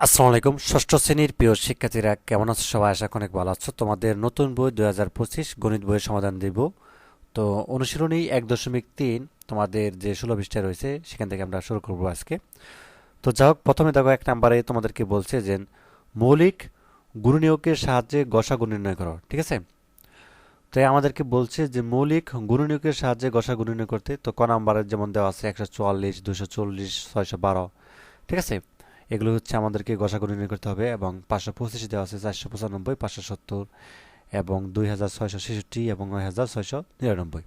আসসালামু আলাইকুম। ষষ্ঠ শ্রেণির প্রিয় শিক্ষার্থীরা, কেমন আছো সবাই? আশা অনেক ভালো আছো। তোমাদের নতুন বই দুই হাজার পঁচিশ গণিত বইয়ের সমাধান দেব। তো অনুশীলনী এক দশমিক তিন, তোমাদের যে ষোলো পৃষ্ঠা রয়েছে, সেখান থেকে আমরা শুরু করব আজকে। তো যাই হোক, প্রথমে দেখো, এক নাম্বারে তোমাদেরকে বলছে যে, মৌলিক গুণনীয়কের সাহায্যে গসাগু নির্ণয় করো, ঠিক আছে? তো আমাদেরকে বলছে যে, মৌলিক গুণনীয়কের সাহায্যে গসাগু নির্ণয় করতে, তো ক নাম্বারের যেমন দেওয়া আছে, একশো চুয়াল্লিশ দুশো চল্লিশ, ছয়শো বারো, ঠিক আছে? এগুলো হচ্ছে আমাদেরকে গসাগু নির্ণয় করতে হবে এবং পাঁচশো পঁচিশে দেওয়া আছে চারশো পঁচানব্বই, পাঁচশো সত্তর এবং দুই হাজার ছয়শো ছেষট্টি এবং নয় হাজার ছয়শো নিরানব্বই।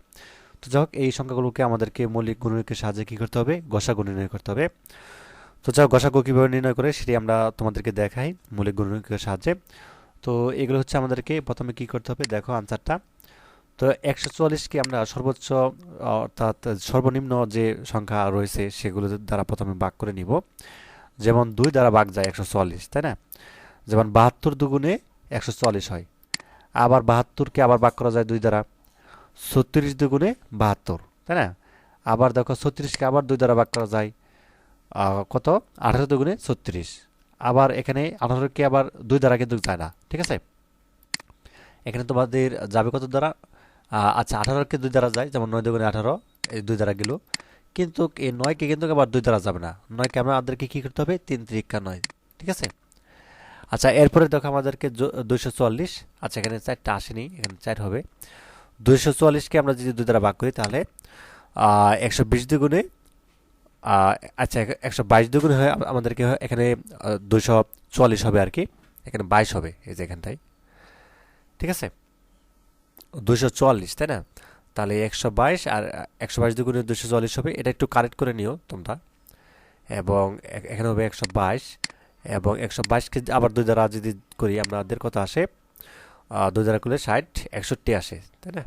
তো যাই হোক, এই সংখ্যাগুলোকে আমাদেরকে মৌলিক গুণনীয়কের সাহায্যে কী করতে হবে? গসাগু নির্ণয় করতে হবে। তো যাই হোক, গসাগু কীভাবে নির্ণয় করে সেটি আমরা তোমাদেরকে দেখাই মৌলিক গুণনীয়কের সাহায্যে। তো এগুলো হচ্ছে আমাদেরকে প্রথমে কী করতে হবে? দেখো আনসারটা। তো একশো চুয়াল্লিশকে আমরা সর্বোচ্চ, অর্থাৎ সর্বনিম্ন যে সংখ্যা রয়েছে সেগুলো দ্বারা প্রথমে ভাগ করে নিব। যেমন দুই দ্বারা ভাগ যায় একশো চুয়াল্লিশ তাই না? যেমন বাহাত্তর দুগুণে একশো চুয়াল্লিশ হয়। আবার বাহাত্তরকে আবার ভাগ করা যায় দুই দ্বারা। ছত্রিশ দুগুণে বাহাত্তর, তাই না? আবার দেখো ছত্রিশকে আবার দুই দ্বারা ভাগ করা যায় কত? আঠারো দুগুণে ছত্রিশ। আবার এখানে আঠারোকে আবার দুই দ্বারা কিন্তু যায় না, ঠিক আছে? এখানে তোমাদের যাবে কত দ্বারা? আচ্ছা আঠারোকে দুই দ্বারা যায়, যেমন নয় দুগুণে আঠারো, এই দুই দ্বারা গেল। কিন্তু এই নয়কে কিন্তু আবার দুই দ্বারা যাবে না। নয়কে আমরা আমাদেরকে কী করতে হবে? তিন ত্রিকা নয়। ঠিক আছে? আচ্ছা এরপরে দেখো আমাদেরকে দুইশো চুয়াল্লিশ। আচ্ছা এখানে চারটা আসেনি, এখানে চার হবে। দুইশো চুয়াল্লিশকে আমরা যদি দুই দ্বারা ভাগ করি তাহলে একশো বিশ দুগুণে আচ্ছা একশো বাইশ দুগুণে হয় আমাদেরকে এখানে দুইশো চুয়াল্লিশ হবে আর কি। এখানে বাইশ হবে এই যে এখানটায়। ঠিক আছে? দুশো চুয়াল্লিশ, তাই না? তাহলে একশো বাইশ আর একশো বাইশ দুগুণে দুশো চল্লিশ হবে। এটা একটু কারেক্ট করে নিও তোমরা। এবং এখানে হবে একশো বাইশ। এবং একশো বাইশকে আবার দুই দ্বারা যদি করি, আমাদের কত আসে? দুই দ্বারা করলে ষাট, একষট্টি আসে, তাই না?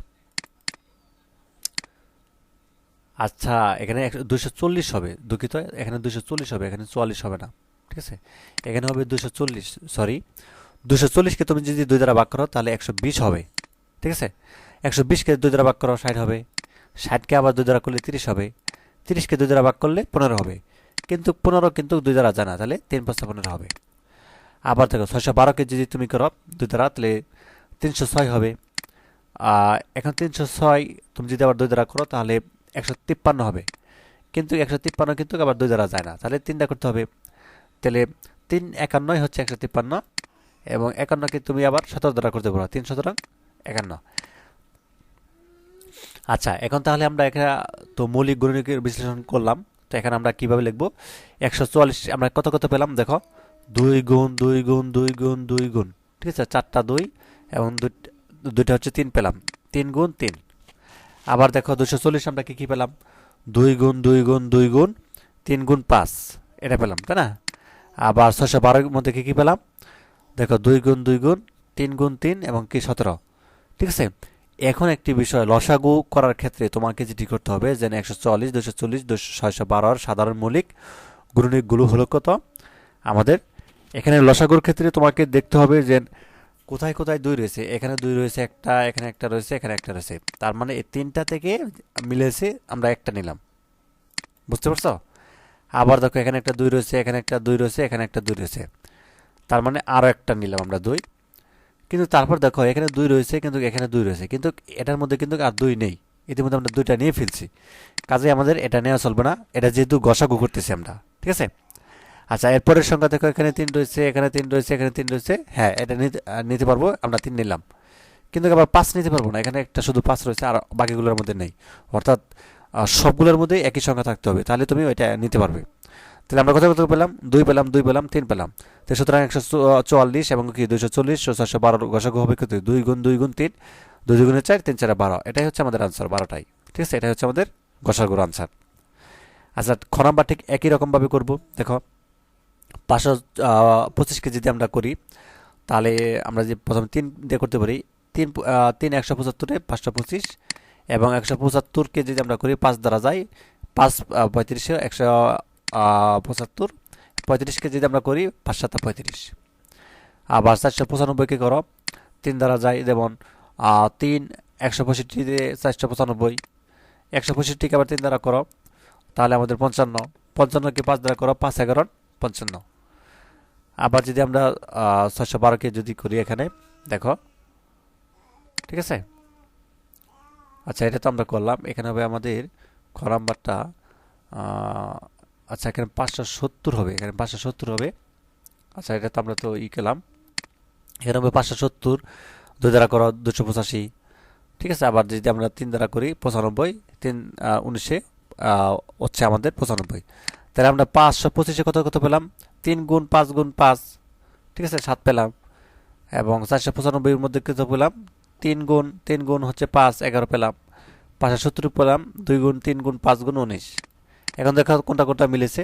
আচ্ছা এখানে দুশো চল্লিশ হবে। দুঃখিত, এখানে দুশো চল্লিশ হবে, এখানে চুয়াল্লিশ হবে না, ঠিক আছে? এখানে হবে দুশো চল্লিশ সরি দুশো চল্লিশকে তুমি যদি দুই দ্বারা ভাগ করো, তাহলে একশো বিশ হবে, ঠিক আছে? একশো বিশকে দুই দ্বারা ভাগ করো ষাট হবে। ষাটকে আবার দুই দ্বারা করলে তিরিশ হবে। তিরিশকে দুই দ্বারা ভাগ করলে পনেরো হবে। কিন্তু পনেরো কিন্তু দুই দ্বারা জানা, তাহলে তিন পাঁচটা পনেরো হবে। আবার দেখো, ছয়শো বারোকে যদি তুমি করো দুই দ্বারা, তাহলে তিনশো ছয় হবে। এখন তিনশো ছয় তুমি যদি আবার দুই দ্বারা করো, তাহলে একশো তিপ্পান্ন হবে। কিন্তু একশো তিপ্পান্ন কিন্তু আবার দুই দ্বারা যায় না, তাহলে তিনটা করতে হবে। তাহলে তিন একান্নই হচ্ছে একশো তিপ্পান্ন এবং একান্নকে তুমি আবার সতেরো দ্বারা করতে পারো, তিন সুতরাং একান্ন। আচ্ছা এখন তাহলে আমরা এখানে তো মৌলিক গণিতের বিশ্লেষণ করলাম। তো এখানে আমরা কীভাবে লিখব? একশো চুয়াল্লিশ, আমরা কত কত পেলাম? দেখো, দুই গুণ দুই গুণ দুই গুণ দুই গুণ। ঠিক আছে? চারটা দুই এবং দুই- দুইটা হচ্ছে তিন পেলাম। তিন গুণ তিন। আবার দেখো দুশো চল্লিশ আমরা কী কী পেলাম? দুই গুণ দুই গুণ দুই গুণ, তিন গুণ পাঁচ। এটা পেলাম, তাই না? আবার ছশো বারোর মধ্যে কী কী পেলাম? দেখো, দুই গুণ দুই গুণ, তিন গুণ তিন এবং কি সতেরো। ঠিক আছে? এখন একটি বিষয়, লসাগু করার ক্ষেত্রে তোমাকে যেটি করতে হবে, যে একশো চল্লিশ দুশো চল্লিশ দুশো ছয়শো বারোর সাধারণ মৌলিক গুণনিকগুলো হলো কত? আমাদের এখানে লসাগুর ক্ষেত্রে তোমাকে দেখতে হবে যে কোথায় কোথায় দুই রয়েছে। এখানে দুই রয়েছে একটা, এখানে একটা রয়েছে, এখানে একটা রয়েছে। তার মানে এই তিনটা থেকে মিলেছে আমরা একটা নিলাম। বুঝতে পারছ? আবার দেখো এখানে একটা দুই রয়েছে, এখানে একটা দুই রয়েছে, এখানে একটা দুই রয়েছে। তার মানে আরও একটা নিলাম আমরা দুই। কিন্তু তারপর দেখো, এখানে দুই রয়েছে, কিন্তু এখানে দুই রয়েছে। কিন্তু এটার মধ্যে কিন্তু আর দুই নেই। ইতিমধ্যে আমরা দুইটা নিয়ে ফেলছি। কাজে আমাদের এটা নেওয়া চলবে না। এটা যেহেতু গসাগু করতেছি আমরা, ঠিক আছে? আচ্ছা এরপরের সংখ্যা দেখো, এখানে তিন রয়েছে, এখানে তিন রয়েছে, এখানে তিন রয়েছে। হ্যাঁ এটা নিতে পারব, আমরা তিন নিলাম। কিন্তু আবার পাঁচ নিতে পারব না। এখানে একটা শুধু পাঁচ রয়েছে, আর বাকিগুলোর মধ্যে নেই। অর্থাৎ সবগুলোর মধ্যে একই সংখ্যা থাকতে হবে। তাহলে তুমি ওইটা নিতে পারবে। তাহলে আমরা কত কত পেলাম? দুই পেলাম দুই পেলাম তিন পেলাম। তো সুতরাং একশো চুয়াল্লিশ এবং কি দুইশো চল্লিশ ছশো বারো গসাগু হবে কত দুই গুণ দুই গুণ তিন দুই দুগুণে চার তিন চারে বারো। এটাই হচ্ছে আমাদের আনসার বারোটাই। ঠিক আছে? এটাই হচ্ছে আমাদের গসাগুর আনসার আচ্ছা খ নাম্বার ঠিক একই রকমভাবে করব। দেখো পাঁচশো আহ, পঁচিশকে যদি আমরা করি তাহলে আমরা যে প্রথমে তিন দিয়ে করতে পারি তিন তিন একশো পঁচাত্তরে পাঁচশো পঁচিশ এবং একশো পঁচাত্তরকে যদি আমরা করি পাঁচ দ্বারা যাই পাঁচ পঁয়ত্রিশে একশো পঁচাত্তর, পঁয়ত্রিশকে যদি আমরা করি পাঁচ সাত পঁয়ত্রিশ। আবার চারশো পঁচানব্বইকে করো, তিন দ্বারা যায় যেমন তিন একশো পঁয়ষট্টিতে চারশো পঁচানব্বই। একশো পঁয়ষট্টিকে আবার তিন দ্বারা করো, তাহলে আমাদের পঞ্চান্ন। পঞ্চান্নকে পাঁচ দ্বারা করো, পাঁচ এগারো, পঞ্চান্ন। আবার যদি আমরা ছয়শো বারোকে যদি করি এখানে, দেখো। ঠিক আছে? আচ্ছা এটা তো আমরা করলাম। এখানে হবে আমাদের খ নাম্বারটা আচ্ছা এখানে পাঁচশো সত্তর হবে, এখানে পাঁচশো সত্তর হবে। আচ্ছা এটা তো আমরা তো ই কেলাম এখানে হবে পাঁচশো সত্তর, দুই দ্বারা করো দুশো পঁচাশি। ঠিক আছে, আবার যদি আমরা তিন দ্বারা করি পঁচানব্বই, তিন উনিশে হচ্ছে আমাদের পঁচানব্বই। তাহলে আমরা পাঁচশো পঁচিশে কত কত পেলাম? তিন গুণ পাঁচ গুণ পাঁচ। ঠিক আছে, সাত পেলাম। এবং চারশো পঁচানব্বইয়ের মধ্যে কত পেলাম? তিন গুণ তিন গুণ হচ্ছে পাঁচ, এগারো পেলাম। পাঁচশো সত্তর পেলাম, দুই গুণ, তিন গুণ পাঁচ গুণ উনিশ। এখন দেখো কোনটা কোনটা মিলেছে।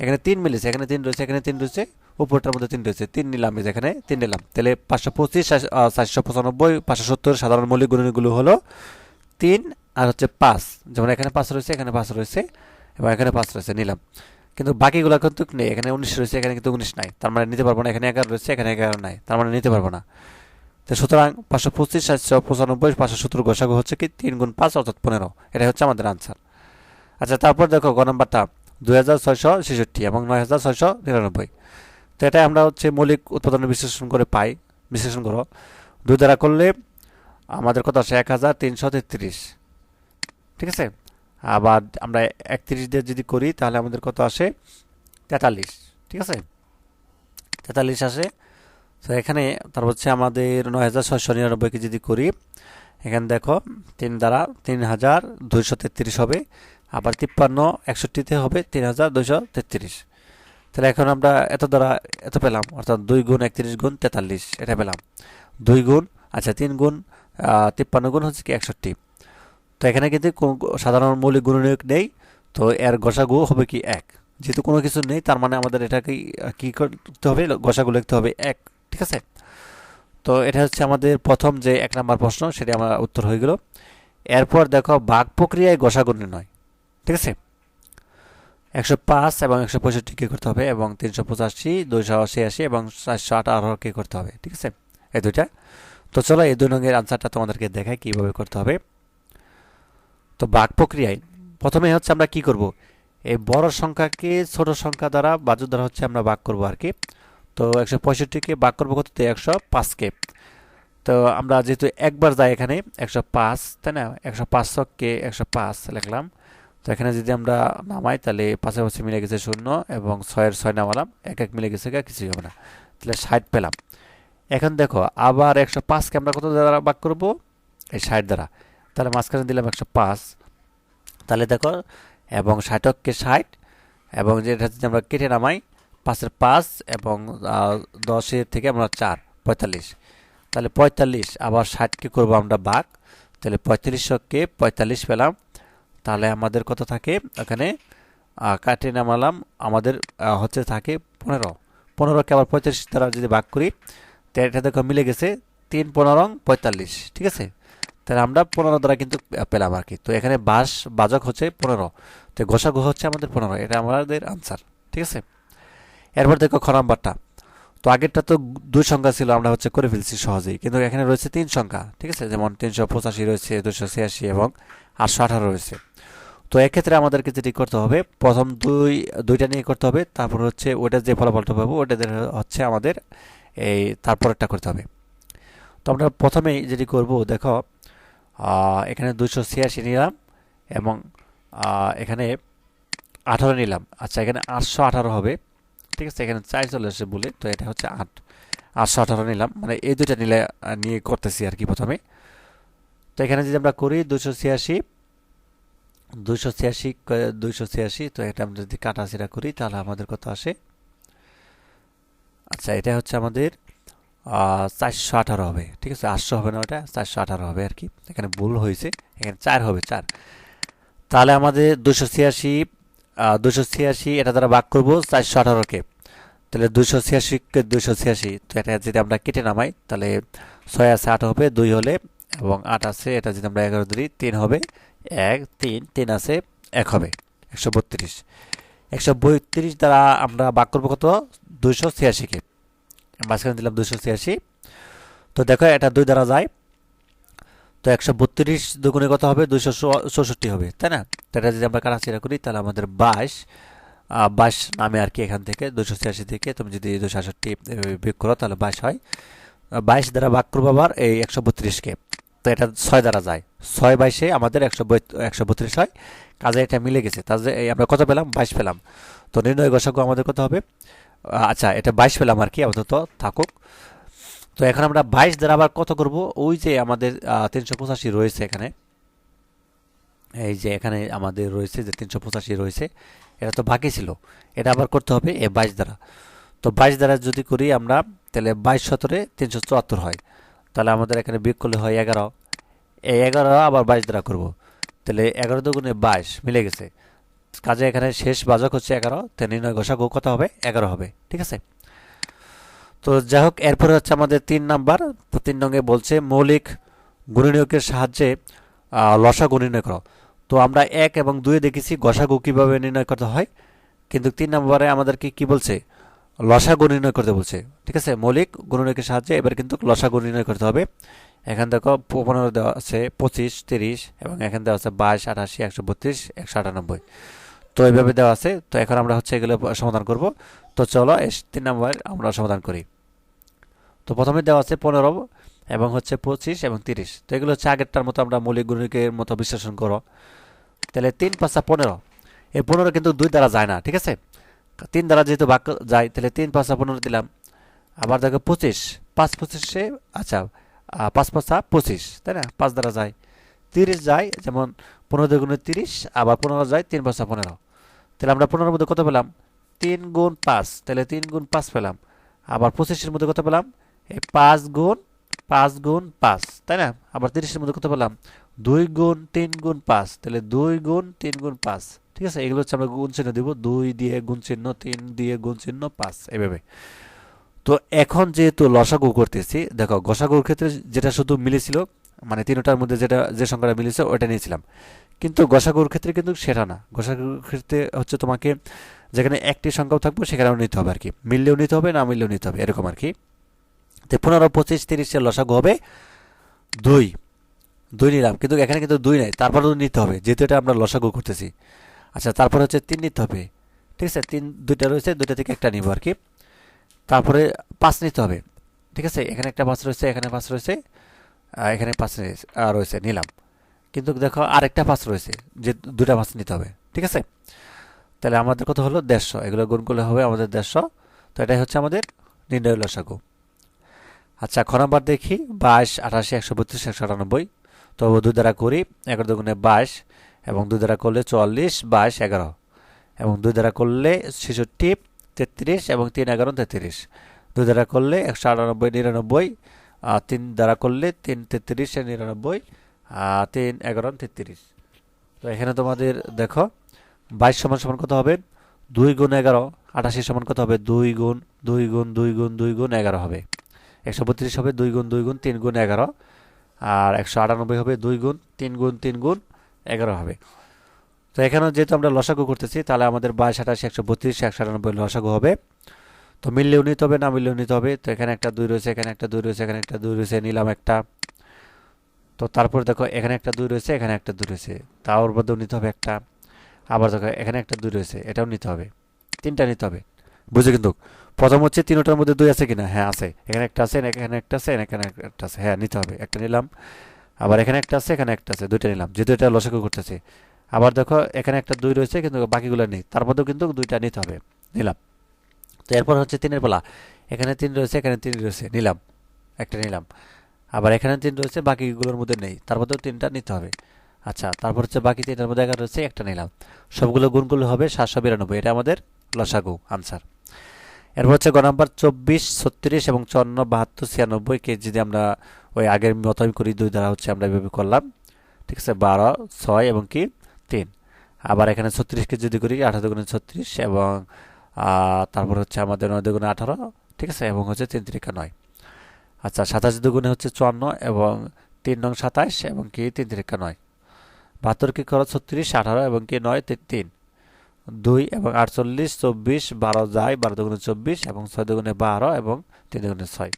এখানে তিন মিলেছে, এখানে তিন রয়েছে, এখানে তিন রয়েছে, উপরটার মধ্যে তিন রয়েছে। তিন নিলাম এখানে, তিন নিলাম। তাহলে পাঁচশো পঁচিশ চারশো পঁচানব্বই, পাঁচশো সত্তর, সাধারণ মৌলিক গুণগুলো হলো তিন আর হচ্ছে পাঁচ। যেমন এখানে পাঁচ রয়েছে, এখানে পাঁচ রয়েছে, এবং এখানে পাঁচ রয়েছে, নিলাম। কিন্তু বাকিগুলো কিন্তু নেই, এখানে উনিশ রয়েছে, এখানে কিন্তু উনিশ নাই। তার মানে নিতে পারব না, এখানে এগারো রয়েছে, এখানে এগারো নাই। তার মানে নিতে পারব না। তো সুতরাং পাঁচশো পঁচিশ, সাতশো পঁচানব্বই, পাঁচশো সত্তর গোসাগু হচ্ছে কি তিন গুণ পাঁচ, অর্থাৎ পনেরো। এটাই হচ্ছে আমাদের আনসার আচ্ছা তারপর দেখো গ নাম্বারটা, দুই হাজার ছয়শো ছেষট্টি এবং নয় হাজার ছয়শো নিরানব্বই। তো এটাই আমরা হচ্ছে মৌলিক উৎপাদনের বিশ্লেষণ করে পাই, বিশ্লেষণ করো। দুই দ্বারা করলে আমাদের কত আসে? এক হাজার তিনশো তেত্রিশ। ঠিক আছে? আবার আমরা একত্রিশ দিয়ে যদি করি, তাহলে আমাদের কত আসে? তেতাল্লিশ। ঠিক আছে? তেতাল্লিশ আসে। তো এখানে তার হচ্ছে আমাদের নয় হাজার ছয়শো নিরানব্বইকে যদি করি, এখানে দেখো তিন দ্বারা তিন হাজার দুইশো তেত্রিশ হবে। আবার তিপ্পান্ন, একষট্টিতে হবে তিন হাজার দুইশো তেত্রিশ। তাহলে এখন আমরা এত দ্বারা এত পেলাম, অর্থাৎ দুই গুণ একত্রিশ গুণ তেতাল্লিশ, এটা পেলাম। দুই গুণ আচ্ছা তিন গুণ তিপ্পান্ন গুণ হচ্ছে কি একষট্টি। তো এখানে কিন্তু সাধারণ মৌলিক গুণনীয়ক নেই, তো এর গসাগু হবে কি এক। যেহেতু কোনো কিছু নেই, তার মানে আমাদের এটাকে কী করতে হবে? গসাগু লিখতে হবে এক, ঠিক আছে? তো এটা হচ্ছে আমাদের প্রথম যে এক নম্বর প্রশ্ন, সেটি আমার উত্তর হয়ে গেল। এরপর দেখো বাঘ প্রক্রিয়ায় গসাগু নির্ণয়। ঠিক আছে? একশো পাঁচ এবং একশো পঁয়ষট্টি কে করতে হবে এবং তিনশো পঁচাশি, দুইশো ছিয়াশি এবং চারশো আঠারো কে করতে হবে, ঠিক আছে? এই দুইটা? তো চলো এই দুই রঙের আনসারটা তোমাদেরকে দেখাই কীভাবে করতে হবে। তো বাঘ প্রক্রিয়ায় প্রথমে হচ্ছে আমরা কি করব? এই বড় সংখ্যাকে ছোট সংখ্যা দ্বারা বাজু দ্বারা হচ্ছে আমরা বাঘ করব আর কি তো একশো পঁয়ষট্টিকে বাঘ করব কততে একশো পাঁচকে তো আমরা যেহেতু একবার যাই এখানে, একশো পাঁচ, তাই না? একশো পাঁচ ছককে একশো পাঁচ লিখলাম। তো এখানে যদি আমরা নামাই, তাহলে পাশে পাশে মিলে গেছে শূন্য এবং ছয়ের ছয় নামালাম, এক এক মিলে গেছে কিছুই হবে না। তাহলে ষাট পেলাম। এখন দেখো, আবার একশো পাঁচকে আমরা কত দ্বারা বাক করব? এই ষাট দ্বারা। তাহলে মাঝখানে দিলাম একশো পাঁচ। তাহলে দেখো, এবং ষাটককে ষাট, এবং যেটা যদি আমরা কেটে নামাই, পাঁচের পাঁচ এবং দশের থেকে আমরা চার, পঁয়তাল্লিশ। তাহলে পঁয়তাল্লিশ, আবার ষাটকে করব আমরা বাঘ তাহলে পঁয়তাল্লিশকে পঁয়তাল্লিশ পেলাম। তাহলে আমাদের কত থাকে? এখানে কাটে নামালাম আমাদের হচ্ছে থাকে পনেরো। পনেরোকে আবার পঁয়তাল্লিশ দ্বারা যদি ভাগ করি, তাহলে এটা দেখো মিলে গেছে তিন পনেরো পঁয়তাল্লিশ, ঠিক আছে? তাহলে আমরা পনেরো দ্বারা কিন্তু পেলাম আর কি। তো এখানে বাস, বাজক হচ্ছে পনেরো। তো ঘোষাঘু হচ্ছে আমাদের পনেরো, এটা আমাদের আনসার ঠিক আছে? এরপর দেখো খ নাম্বারটা। তো আগেরটা তো দুই সংখ্যা ছিল, আমরা হচ্ছে করে ফেলছি সহজেই। কিন্তু এখানে রয়েছে তিন সংখ্যা, ঠিক আছে? যেমন তিনশো পঁচাশি রয়েছে দুশো ছিয়াশি এবং আটশো আঠারো রয়েছে। তো এক্ষেত্রে আমাদেরকে যেটি করতে হবে, প্রথম দুই, দুইটা নিয়ে করতে হবে, তারপর হচ্ছে ওইটা যে ফলাফলটা পাবো ওটা হচ্ছে আমাদের এই তারপরেরটা করতে হবে। তো আমরা প্রথমেই যেটি করব, দেখো এখানে দুশো ছিয়াশি নিলাম এবং এখানে আঠারো নিলাম। আচ্ছা এখানে আটশো আঠারো হবে। ঠিক আছে, এখানে চার চলে আসে বলে তো এটা হচ্ছে আট। আটশো আঠারো নিলাম মানে এই দুইটা নিলে নিয়ে করতেছি আর কি প্রথমে। তো এখানে যদি আমরা করি দুশো ছিয়াশি দুইশো ছিয়াশি দুইশো ছিয়াশি, তো এটা আমরা যদি কাটাছিরা করি, তাহলে আমাদের কত আসে? আচ্ছা এটা হচ্ছে আমাদের চারশো আঠারো হবে, ঠিক আছে? আটশো হবে না ওটা, চারশো আঠারো হবে আর কি। এখানে ভুল হয়েছে, এখানে চার হবে, চার। তাহলে আমাদের দুশো ছিয়াশি দুশো ছিয়াশি, এটা দ্বারা ভাগ করব চারশো আঠারোকে তাহলে দুশো ছিয়াশিকে দুশো ছিয়াশি, তো এটা যদি আমরা কেটে নামাই, তাহলে ছয় আছে আট হবে, দুই হলে, এবং আট আছে, এটা যদি আমরা এগারো ধরি, তিন হবে। এক, তিন তিন আছে, এক হবে, একশো বত্রিশ। একশো বত্রিশ দ্বারা আমরা বাক করব কত? দুইশো ছিয়াশিকে। মাঝখানে দিলাম দুইশো ছিয়াশি। তো দেখো, এটা দুই দ্বারা যায়। তো একশো বত্রিশ দুগুণে কত হবে? দুইশো চৌষট্টি হবে, তাই না? এটা যদি আমরা কাটাছিরা করি, তাহলে আমাদের বাইশ বাইশ নামে আর কি এখান থেকে দুশো ছিয়াশি থেকে। তুমি যদি দুশো আষট্টি বিয়োগ করো, তাহলে বাইশ হয়। বাইশ দ্বারা ভাগ করব আবার এই একশো বত্রিশকে। তো এটা ছয় দ্বারা যায়। ছয় বাইশে আমাদের একশো একশো বত্রিশ হয়। কাজে এটা মিলে গেছে। তাহলে আমরা কত পেলাম? বাইশ পেলাম। তো নির্ণয় গসাগু আমাদের কত হবে? আচ্ছা এটা বাইশ পেলাম আর কি, আপাতত থাকুক। তো এখন আমরা বাইশ দ্বারা আবার কত করব? ওই যে আমাদের তিনশো পঁচাশি রয়েছে এখানে। এই যে এখানে আমাদের রয়েছে যে তিনশো পঁচাশি রয়েছে। এটা তো বাকি ছিল। এটা আবার করতে হবে এ বাইশ দ্বারা। তো বাইশ দ্বারা যদি করি আমরা, তাহলে বাইশ সতেরো তিনশো চুয়াত্তর হয়। তাহলে আমাদের এখানে বিয়োগ করলে হয় এগারো। এই এগারো আবার বাইশ দ্বারা করব। তাহলে এগারো দুগুণে বাইশ মিলে গেছে। কাজে এখানে শেষ বাজক হচ্ছে এগারো, তো নির্ণয় ঘোষক কত হবে? এগারো হবে, ঠিক আছে? তো যাই হোক, এরপরে হচ্ছে আমাদের তিন নাম্বার। তো তিন নঙ্গে বলছে, মৌলিক গুণনীয়কের সাহায্যে লসাগু নির্ণয় করো। তো আমরা এক এবং দুয়ে দেখেছি, গসাগু কীভাবে নির্ণয় করতে হয়। কিন্তু তিন নম্বরে আমাদেরকে কি বলছে? লসাগু নির্ণয় করতে বলছে। ঠিক আছে? মৌলিক গুণনীয়কের সাহায্যে এবার কিন্তু লসাগু নির্ণয় করতে হবে। এখান দেখো পনেরো দেওয়া আছে, পঁচিশ, তিরিশ, এবং এখান দেওয়া আছে বাইশ, আঠাশি, একশো বত্রিশ, একশো আটানব্বই। তো এইভাবে দেওয়া আছে। তো এখন আমরা হচ্ছে এগুলো সমাধান করব। তো চলো তিন নম্বর আমরা সমাধান করি। তো প্রথমে দেওয়া আছে পনেরো এবং হচ্ছে পঁচিশ এবং তিরিশ। তো এগুলো হচ্ছে আগেরটার মতো আমরা মৌলিক গুণিকের মতো বিশ্লেষণ করো। তাহলে তিন পাঁচটা পনেরো। এই পনেরো কিন্তু দুই দ্বারা যায় না, ঠিক আছে? তিন দ্বারা যেহেতু বাক্য যায়, তাহলে তিন পাঁচটা পনেরো দিলাম। আবার দেখো পঁচিশ, পাঁচ পঁচিশে আচ্ছা পাঁচ পাঁচটা পঁচিশ, তাই না? পাঁচ দ্বারা যায়। তিরিশ যায়, যেমন পনেরো দুগুণে তিরিশ, আবার পনেরো যায় তিন পাঁচটা পনেরো। তাহলে আমরা পনেরোর মধ্যে কত পেলাম? তিন গুণ পাঁচ, তাহলে তিন গুণ পাঁচ পেলাম। আবার পঁচিশের মধ্যে কত পেলাম? এই পাঁচ গুণ পাঁচ গুণ পাঁচ, তাই না? আবার তিরিশের মধ্যে কত পেলাম? দুই গুণ তিন গুণ পাঁচ, তাহলে দুই গুণ তিন গুণ পাঁচ, ঠিক আছে? এগুলো হচ্ছে আমরা গুণ চিহ্ন দিব, দুই দিয়ে গুণ চিহ্ন, তিন দিয়ে গুণ চিহ্ন, পাঁচ, এভাবে। তো এখন যেহেতু লসাগু করতেছি, দেখো, গসাগুর ক্ষেত্রে যেটা শুধু মিলেছিল মানে তিনটার মধ্যে যেটা, যে সংখ্যাটা মিলেছে ওটা নিয়েছিলাম। কিন্তু গসাগুর ক্ষেত্রে কিন্তু সেটা না। গসাগুর ক্ষেত্রে হচ্ছে তোমাকে যেখানে একটি সংখ্যাও থাকবে, সেখানেও নিতে হবে আর কি। মিললেও নিতে হবে, না মিললেও নিতে হবে, এরকম আর কি। তো পনেরো, পঁচিশ তিরিশের লসাগু হবে দুই। দুই নিলাম, কিন্তু এখানে কিন্তু দুই নাই তারপরেও নিতে হবে, যেহেতু এটা আমরা লসাগু করতেছি। আচ্ছা তারপরে হচ্ছে তিন নিতে হবে, ঠিক আছে? তিন, দুইটা রয়েছে, দুইটা থেকে একটা নিব আর কি। তারপরে পাঁচ নিতে হবে, ঠিক আছে? এখানে একটা পাঁচ রয়েছে, এখানে পাঁচ রয়েছে এখানে পাঁচ রয়েছে, নিলাম। কিন্তু দেখো আরেকটা পাঁচ রয়েছে, যে দুটা পাঁচ নিতে হবে, ঠিক আছে? তাহলে আমাদের কত হলো? দেড়শো। এগুলো গুণ করলে হবে আমাদের দেড়শো। তো এটাই হচ্ছে আমাদের নির্ণয় লসাগু। আচ্ছা খ নাম্বার দেখি। বাইশ, আঠাশি একশো বত্রিশ, একশো আটানব্বই। তো দুই দ্বারা করি এগারো দুগুণে বাইশ, এবং দুই দ্বারা করলে চুয়াল্লিশ, বাইশ, এগারো। এবং দুই দ্বারা করলে ছেষট্টি, তেত্রিশ, এবং তিন, এগারো, তেত্রিশ। দুই দ্বারা করলে একশো আটানব্বই, নিরানব্বই। তিন দ্বারা করলে তিন, তেত্রিশ, নিরানব্বই। তিন, এগারো, তেত্রিশ। তো এখানে তোমাদের দেখো, বাইশ সমান সমান কত হবে? দুই গুণ এগারো আটাশি সমান কত হবে? দুই গুণ দুই গুণ দুই গুণ দুই গুণ এগারো হবে। একশো বত্রিশ হবে দুই গুণ দুই গুণ তিন গুণ এগারো। আর একশো আটানব্বই হবে দুই গুণ তিন গুণ তিন গুণ এগারো হবে। তো এখানেও যেহেতু আমরা লসাগু করতেছি, তাহলে আমাদের বাইশ, আঠাশি, একশো বত্রিশ, একশো আটানব্বই লসাগু হবে। তো মিললেও নিতে হবে, না মিললেও নিতে হবে। তো এখানে একটা দুই রয়েছে, এখানে একটা দুই রয়েছে, এখানে একটা দুই রয়েছে, নিলাম একটা। তো তারপর দেখো, এখানে একটা দুই রয়েছে, এখানে একটা দুই রয়েছে। তাওর মধ্যেও নিতে হবে একটা। আবার দেখো, এখানে একটা দুই রয়েছে, এটাও নিতে হবে। তিনটা নিতে হবে। বুঝে কিন্তু? প্রথম হচ্ছে তিনটার মধ্যে দুই আছে কিনা? হ্যাঁ আছে। এখানে একটা আছে, এখানে একটা আছে, এখানে একটা আছে। হ্যাঁ নিতে হবে। একটা নিলাম। আবার এখানে একটা আছে, এখানে একটা আছে। দুইটা নিলাম। যেহেতু এটা লসাগু করতেছে। আবার দেখো, এখানে একটা দুই রয়েছে, কিন্তু বাকিগুলো নেই। তার মধ্যেও কিন্তু দুইটা নিতে হবে। নিলাম। তো এরপর হচ্ছে তিনের পালা। এখানে তিন রয়েছে, এখানে তিন রয়েছে। নিলাম। একটা নিলাম। আবার এখানে তিন রয়েছে, বাকিগুলোর মধ্যে নেই। তার মধ্যেও তিনটা নিতে হবে। আচ্ছা তারপর হচ্ছে বাকি তিনটার মধ্যে এগারো রয়েছে, একটা নিলাম। সবগুলো গুণগুলো হবে সাতশো বিরানব্বই। এটা আমাদের লসাগু আনসার। এরপর হচ্ছে গ নাম্বার চব্বিশ, ছত্রিশ এবং চন্ন বাহাত্তর, ছিয়ানব্বই কে যদি আমরা ওই আগের মতই করি, দুই দ্বারা হচ্ছে আমরা এভাবে করলাম। ঠিক আছে, বারো, ছয় এবং কি? তিন। আবার এখানে ছত্রিশকে যদি করি, আঠারো দুগুণে ছত্রিশ এবং তারপর হচ্ছে আমাদের নয় দুগুণে আঠারো, ঠিক আছে, এবং হচ্ছে তিন তিরিকা নয়। আচ্ছা সাতাশ দুগুণে হচ্ছে চুয়ান্ন এবং তিন নং সাতাশ এবং কি? তিন তিরিকা নয়। বাহাত্তর কি করো? ছত্রিশ, আঠারো এবং কি? নয় তিন। দুই এবং আটচল্লিশ, চব্বিশ, বারো যায়, বারো দুগুণে চব্বিশ এবং ছয় দুগুণে বারো এবং তিন দুগুণে ছয়।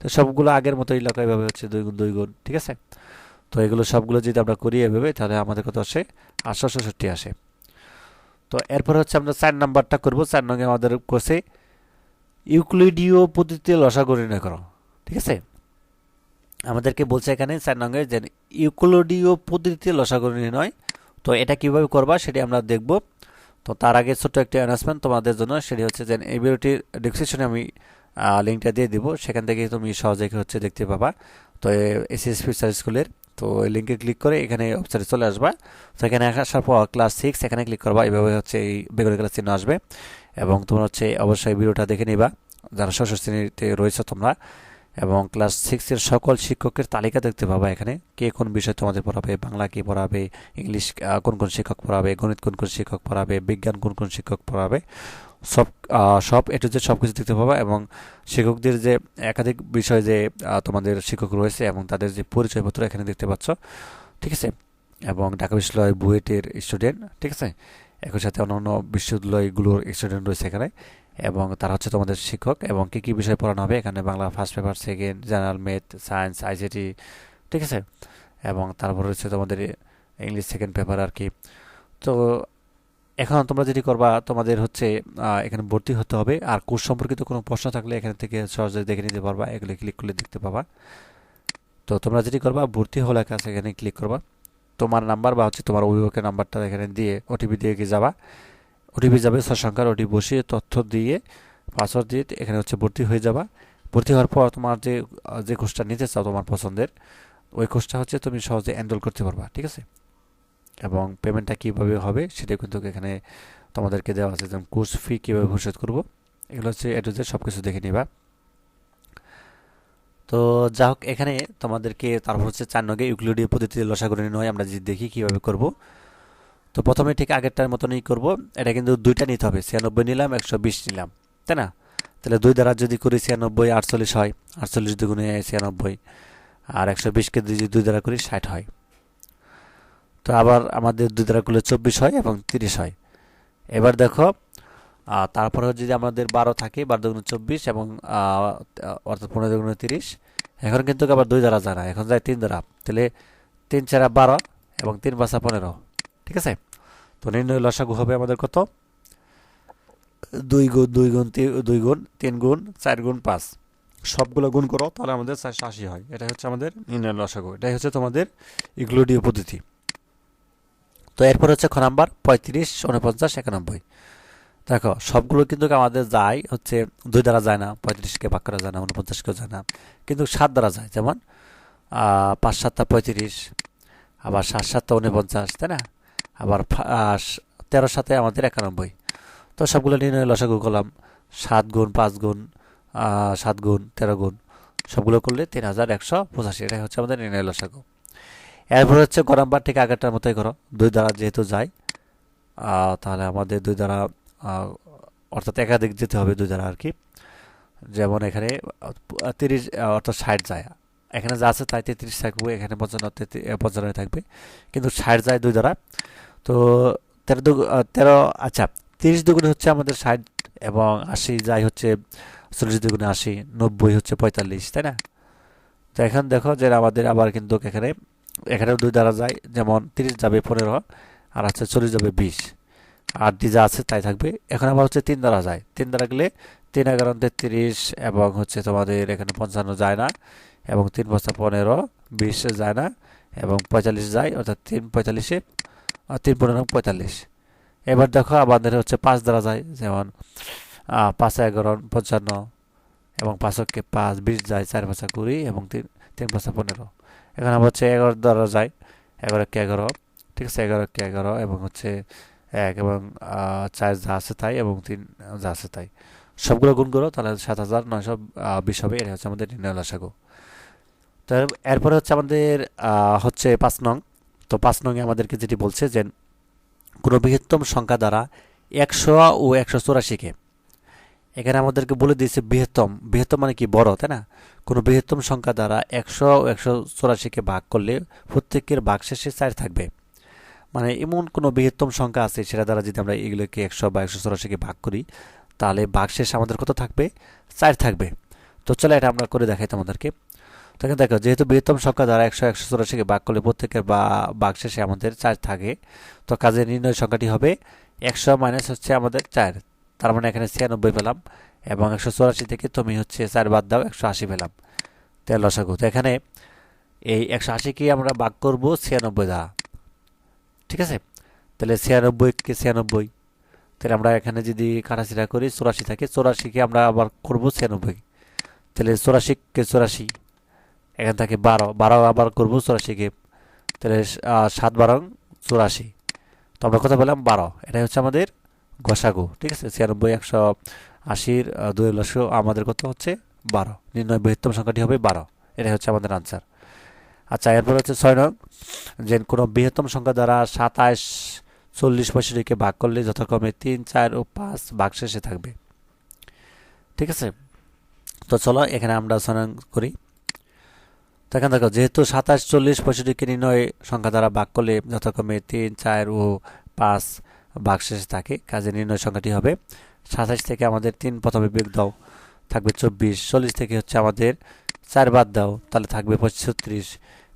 তো সবগুলো আগের মতো এলাকা এভাবে হচ্ছে দুই গুণ দুই গুণ, ঠিক আছে? তো এগুলো সবগুলো যদি আমরা করি এভাবে, তাহলে আমাদের কত আসে? আটশো ষষট্টি আসে। তো এরপরে হচ্ছে আমরা চার নাম্বারটা করব। চার নঙ্গে আমাদের কোর্সে ইউক্লিডীয় পদ্ধতিতে লসাগু নির্ণয় করো, ঠিক আছে? আমাদেরকে বলছে এখানে চার নঙ্গে যে ইউক্লিডীয় পদ্ধতিতে লসাগু নির্ণয় তো এটা কীভাবে করবা সেটি আমরা দেখব। তো তার আগে ছোট্ট একটি অ্যানাউন্সমেন্ট তোমাদের জন্য, সেটি হচ্ছে যে এই ভিডিওটির ডিসক্রিপশনে আমি লিঙ্কটা দিয়ে দিব। সেখান থেকে তুমি সহজে হচ্ছে দেখতে পাবা। তো এসএস ফিউচার স্কুলের তো এই লিঙ্কে ক্লিক করে এখানে ওয়েবসাইটে চলে আসবা। তো এখানে আসার পর ক্লাস সিক্স এখানে ক্লিক করবা। এইভাবে হচ্ছে এই বেগুনি ক্লাস চিহ্ন আসবে। এবং তোমরা হচ্ছে অবশ্যই ভিডিওটা দেখে নিবা। যারা ষষ্ঠ শ্রেণীতে রয়েছে তোমরা। এবং ক্লাস সিক্সের সকল শিক্ষকের তালিকা দেখতে পাবা এখানে। কে কোন বিষয় তোমাদের পড়াবে? বাংলা কে পড়াবে? ইংলিশ কোন কোন শিক্ষক পড়াবে? গণিত কোন কোন শিক্ষক পড়াবে? বিজ্ঞান কোন কোন শিক্ষক পড়াবে? সব সব এটু যে সব কিছু দেখতে পাবা এবং শিক্ষকদের যে একাধিক বিষয় যে তোমাদের শিক্ষক রয়েছে এবং তাদের যে পরিচয়পত্র এখানে দেখতে পাচ্ছ, ঠিক আছে? এবং ঢাকা বিশ্ববিদ্যালয় বুয়েটের স্টুডেন্ট ঠিক আছে? একই সাথে অন্যান্য বিশ্ববিদ্যালয়গুলোর স্টুডেন্ট রয়েছে এখানে। এবং তারা হচ্ছে তোমাদের শিক্ষক এবং কী কী বিষয় পড়ানো হবে? এখানে Bangla first paper second general math science ICT ঠিক আছে? এবং তারপর হচ্ছে তোমাদের ইংলিশ সেকেন্ড পেপার আর কি। তো এখন তোমরা যেটি করবা, তোমাদের হচ্ছে এখানে ভর্তি হতে হবে। আর কোর্স সম্পর্কিত কোনো প্রশ্ন থাকলে এখান থেকে সহজে দেখে নিতে পারবা, এগুলো ক্লিক করলে দেখতে পাবা। তো তোমরা যেটি করবা, ভর্তি হলে কাছে এখানে ক্লিক করবা। তোমার নাম্বার বা হচ্ছে তোমার অভিভাবকের নাম্বারটা এখানে দিয়ে ওটিপি দিয়ে গিয়ে যাবা? ওটিপি যাবে ছয় সংখ্যার ওটি বসিয়ে তথ্য দিয়ে পাসওয়ার্ড দিয়ে এখানে হচ্ছে ভর্তি হয়ে যাবা। ভর্তি হওয়ার পর তোমার যে যে কোর্সটা নিতে চাও তোমার পছন্দের, ওই কোর্সটা হচ্ছে তুমি সহজে অ্যান্ডল করতে পারবা, ঠিক আছে? এবং পেমেন্টটা কীভাবে হবে সেটা কিন্তু এখানে তোমাদেরকে দেওয়া আছে। যেমন কোর্স ফি কীভাবে পরিশোধ করব, এগুলো হচ্ছে এটু যে সব কিছু দেখে নিবা। তো যা হোক, এখানে তোমাদেরকে তারপর হচ্ছে চার নগে ইউক্লিডীয় পদ্ধতিতে লসাগু নির্ণয় আমরা যদি দেখি কীভাবে করব। তো প্রথমে ঠিক আগেরটার মতনই করব। এটা কিন্তু দুইটা নিতে হবে। ছিয়ানব্বই নিলাম, একশো বিশ নিলাম। তাই না? তাহলে দুই দ্বারা যদি করি ছিয়ানব্বই, আটচল্লিশ হয়। আটচল্লিশ দুগুণে ছিয়ানব্বই। আর একশো বিশকে যদি দুই দ্বারা করি ষাট হয়। তো আবার আমাদের দুই দ্বারা করলে চব্বিশ হয় এবং তিরিশ হয়। এবার দেখো তারপরে যদি আমাদের বারো থাকে, বারো দুগুণ চব্বিশ এবং অর্থাৎ পনেরো দুগুণ তিরিশ, এখন কিন্তু আবার দুই দ্বারা যায় না। এখন যায় তিন দ্বারা। তাহলে তিন চারা বারো এবং তিন বাসা পনেরো। ঠিক আছে? তো নির্ণয় লসাগু হবে আমাদের কত? দুই গুণ দুই গুণ দুই গুণ, তিন গুণ, চার গুণ, পাঁচ। সবগুলো গুণ করো, তাহলে আমাদের চারশো আশি হয়। এটাই হচ্ছে আমাদের নির্ণয় লসাগু। এটাই হচ্ছে তোমাদের ইগলুডীয় পদ্ধতি। তো এরপর হচ্ছে খ নাম্বার, পঁয়ত্রিশ উনপঞ্চাশ একানব্বই। দেখো, সবগুলো কিন্তু আমাদের যায়, হচ্ছে দুই দ্বারা যায় না, পঁয়ত্রিশকে ভাগ করা যায় না উনপঞ্চাশকেও যায় না। কিন্তু সাত দ্বারা যায়, যেমন পাঁচ সাতটা পঁয়ত্রিশ, আবার সাত সাতটা উনপঞ্চাশ তাই না? আবার তেরো সাথে আমাদের একানব্বই। তো সবগুলো নির্ণয় লসাগু করলাম। সাত গুণ, পাঁচ গুণ সাত গুণ, তেরো গুণ, সবগুলো করলে তিন হাজার একশো পঁচাশি। এটাই হচ্ছে আমাদের নির্ণয় লসাগু। এরপর হচ্ছে গরম বার ঠিক আগেরটার মতোই করো। দুই দ্বারা যেহেতু যায় তাহলে আমাদের দুই দ্বারা অর্থাৎ একাধিক যেতে হবে দুই দ্বারা আর কি। যেমন এখানে তিরিশ, অর্থাৎ ষাট যায়। এখানে যা আছে তাই তেত্রিশ থাকবে, এখানে পঞ্চান্ন পঞ্চান্ন থাকবে। কিন্তু ষাট যায় দুই দ্বারা। তো তেরো দু তেরো আচ্ছা তিরিশ দুগুণে হচ্ছে আমাদের ষাট এবং আশি যাই হচ্ছে চল্লিশ দুগুণে আশি, নব্বই হচ্ছে পঁয়তাল্লিশ, তাই না? তো এখন দেখো যে আমাদের আবার কিন্তু এখানে, এখানেও দুই দ্বারা যায়, যেমন তিরিশ যাবে পনেরো আর হচ্ছে চল্লিশ যাবে বিশ। আর ডি যা আছে তাই থাকবে। এখন আবার হচ্ছে তিন দ্বারা যায়। তিন দ্বারা গেলে তিন এগারো তেত্রিশ এবং হচ্ছে তোমাদের এখানে পঞ্চান্ন যায় না। এবং তিন বস্তা পনেরো, বিশ যায় না এবং পঁয়তাল্লিশ যায়, অর্থাৎ তিন পঁয়তাল্লিশে তিন পনেরো পঁয়তাল্লিশ। এবার দেখো আমাদের হচ্ছে পাঁচ দ্বারা যায়, যেমন পাঁচ এগারো, পঞ্চান্ন এবং পাঁচকে পাঁচ, বিশ যায়, চার পাঁচা কুড়ি এবং তিন তিন পাঁচা পনেরো। এখানে হচ্ছে এগারো দ্বারা যায়, এগারো কে এগারো, ঠিক আছে, এগারো কে এগারো এবং হচ্ছে এক এবং চার যা আছে তাই এবং তিন যা আছে তাই। সবগুলো গুণ করো, তাহলে সাত হাজার নয়শো বিশ হবে এটা হচ্ছে আমাদের নির্ণয় লসাগু তো এরপরে হচ্ছে আমাদের হচ্ছে পাঁচ নং। তো পাঁচ নংয়ে আমাদেরকে যেটি বলছে যে, কোনো বৃহত্তম সংখ্যা দ্বারা একশো ও একশো চৌরাশিকে এখানে আমাদেরকে বলে দিয়েছে বৃহত্তম। বৃহত্তম মানে কি? বড়, তাই না? কোনো বৃহত্তম সংখ্যা দ্বারা একশো ও একশো চৌরাশিকে ভাগ করলে প্রত্যেকের ভাগ শেষে চার থাকবে। মানে এমন কোনো বৃহত্তম সংখ্যা আছে সেটা দ্বারা যদি আমরা এগুলোকে একশো বা একশো চৌরাশিকে ভাগ করি, তাহলে ভাগ আমাদের কত থাকবে? চার থাকবে। তো চলো এটা আমরা করে দেখাই তোমাদেরকে। তখন দেখো, যেহেতু বৃহত্তম সংখ্যা দ্বারা একশো একশো চৌরাশিকে ভাগ করলে প্রত্যেকের বা বাঘ শেষে আমাদের চার থাকে, তো কাজের নির্ণয় সংখ্যাটি হবে একশো মাইনাস হচ্ছে আমাদের চার। তার মানে এখানে ছিয়ানব্বই পেলাম এবং একশো চুরাশি থেকে তুমি হচ্ছে চার বাদ দাও, একশো আশি পেলাম। তেল লসাগু। তো এখানে এই একশো আশিকে আমরা ভাগ করব ছিয়ানব্বই দ্বারা। ঠিক আছে? তাহলে ছিয়ানব্বইকে ছিয়ানব্বই। তাহলে আমরা এখানে যদি কাটাছিটা করি, চুরাশি থাকে চুরাশিকে আমরা আবার করব ছিয়ানব্বই। তাহলে চুরাশিকে চুরাশি। এখান থেকে বারো বারো আবার করব চুরাশিকে তাহলে সাত বারো চুরাশি। তো আমরা কথা বললাম বারো। এটাই হচ্ছে আমাদের গসাগু, ঠিক আছে? ছিয়ানব্বই, একশো আশির দুই লক্ষ আমাদের কত হচ্ছে? বারো। নির্ণয় বৃহত্তম সংখ্যাটি হবে বারো। এটাই হচ্ছে আমাদের আনসার আচ্ছা এরপর হচ্ছে ছয় নং। যে কোনো বৃহত্তম সংখ্যা দ্বারা সাতাশ চল্লিশ পঁয়ষট্টিকে ভাগ করলে যথাক্রমে তিন, চার ও পাঁচ ভাগ শেষে থাকবে। ঠিক আছে? তো চলো, এখানে আমরা ছয় নং করি। এখানে দেখো, যেহেতু সাতাশ, চল্লিশ, পঁয়ষট্টিকে নির্ণয় সংখ্যা দ্বারা ভাগ করলে যথাক্রমে তিন, চার ও পাঁচ ভাগ শেষে থাকে, কাজে নির্ণয় সংখ্যাটি হবে সাতাশ থেকে আমাদের তিন প্রথমে বিয়োগ দাও, থাকবে চব্বিশ, চল্লিশ থেকে হচ্ছে আমাদের চার বাদ দাও, তাহলে থাকবে ছত্রিশ,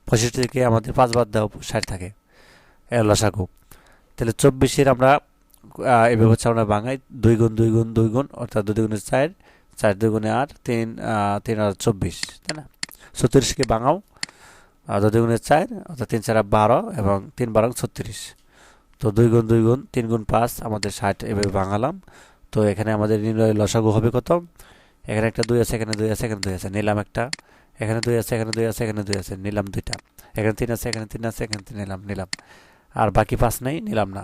পঁয়ষট্টি থেকে আমাদের পাঁচ বাদ দাও, ষাট থাকে এর তাহলে চব্বিশের আমরা এভাবে হচ্ছে আমরা বাঙাই দুই গুণ দুই গুণ দুই গুণ, অর্থাৎ দুই গুণে চার চার দুই গুণে আট, তিন তিন আর চব্বিশ, তাই না? ছত্রিশকে বাঙাও আর দুই চার, অর্থাৎ তিন চার বারো এবং তিন বারো ছত্রিশ। তো দুই গুণ দুই গুণ, তিন গুণ পাঁচ, আমাদের ষাট, এভাবে বাঙালাম তো এখানে আমাদের নির্ণয় লসাগু হবে কত? এখানে একটা দুই আছে, এখানে দুই আছে, এখানে দুই আছে, নিলাম একটা। এখানে দুই আছে, এখানে দুই আছে, এখানে দুই আছে, নিলাম দুইটা। এখানে তিন আছে, এখানে তিন আছে, এখানে তিন নিলাম নিলাম। আর বাকি পাঁচ নেই, নিলাম না।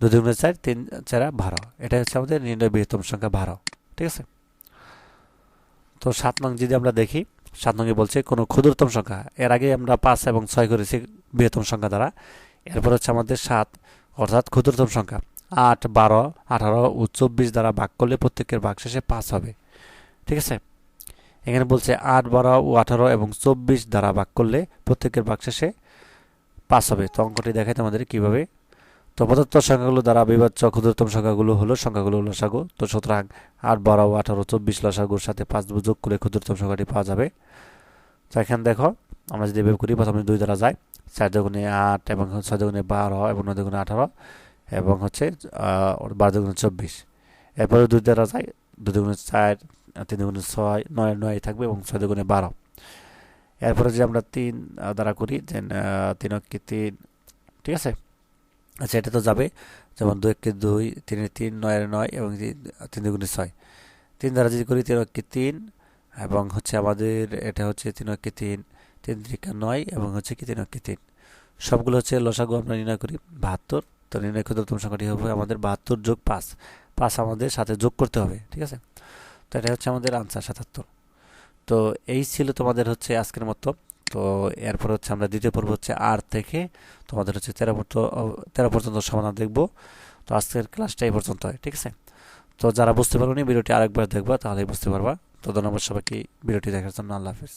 দুই দুগুণে চার, তিন চারা বারো। এটা হচ্ছে আমাদের নির্ণয় বৃহত্তম সংখ্যা বারো। ঠিক আছে? তো সাত নং যদি আমরা দেখি সাত নঙ্গে বলছে, কোনো ক্ষুদ্রতম সংখ্যা। এর আগে আমরা পাঁচ এবং ছয় করেছি বৃহত্তম সংখ্যা দ্বারা। এরপর হচ্ছে আমাদের সাত, অর্থাৎ ক্ষুদ্রতম সংখ্যা। আট, বারো, আঠারো ও চব্বিশ দ্বারা ভাগ করলে প্রত্যেকের ভাগ শেষে পাঁচ হবে। ঠিক আছে? এখানে বলছে, আট, বারো ও আঠারো এবং চব্বিশ দ্বারা ভাগ করলে প্রত্যেকের ভাগ শেষে পাঁচ হবে। তো অঙ্কটি দেখাই তোমাদের কীভাবে তো প্রদত্ত সংখ্যাগুলো দ্বারা বিভাজ্য ক্ষুদ্রতম সংখ্যাগুলো হলো, সংখ্যাগুলো লসাগু তো সুতরাং আট বারো আঠারো চব্বিশ লসাগুর সাথে পাঁচ যোগ করে ক্ষুদ্রতম সংখ্যাটি পাওয়া যাবে। তো এখানে দেখো, আমরা যদি এভাবে করি, প্রথমে দুই দ্বারা যাই চার দুগুণে আট এবং ছয় দুগুণে বারো এবং নয় দুগুণে আঠারো এবং হচ্ছে বারো দুগুণে চব্বিশ। এরপরে দুই দ্বারা যায়, দুই দুগুণে চার, তিন দুগুণে ছয়, নয় নয় থাকবে এবং ছয় দুগুণে বারো। এরপরে যে আমরা তিন দ্বারা করি যে তিন অক্ষে তিন, ঠিক আছে? আচ্ছা এটা তো যাবে। যেমন দু একে দুই তিনে তিন নয়ের নয় এবং তিন- দুগুণে ছয়। তিন দ্বারা যদি করি তিন অক্ষে তিন এবং হচ্ছে আমাদের এটা হচ্ছে তিন অক্ষে তিন তিন ত্রিকা নয় এবং হচ্ছে কি তিন অক্ষে তিন। সবগুলো হচ্ছে লসাগু আমরা নির্ণয় করি বাহাত্তর। তো নির্ণয় ক্ষুদ্রতম সংখ্যাটি হবে আমাদের বাহাত্তর যোগ পাঁচ। পাঁচ আমাদের সাথে যোগ করতে হবে ঠিক আছে? তো এটা হচ্ছে আমাদের আনসার সাতাত্তর। তো এই ছিল তোমাদের হচ্ছে আজকের মতো। তো এরপর হচ্ছে আমরা দ্বিতীয় পর্ব হচ্ছে আর থেকে তোমাদের হচ্ছে তেরো পর্যন্ত তেরো পর্যন্ত সমাধান দেখব। তো আজকের ক্লাসটা এই পর্যন্ত হয়, ঠিক আছে? তো যারা বুঝতে পারোনি, ভিডিওটি আরেকবার দেখবা, তাহলেই বুঝতে পারবা। তো ধন্যবাদ সবাইকে, ভিডিওটি দেখার জন্য আল্লাহ হাফিজ।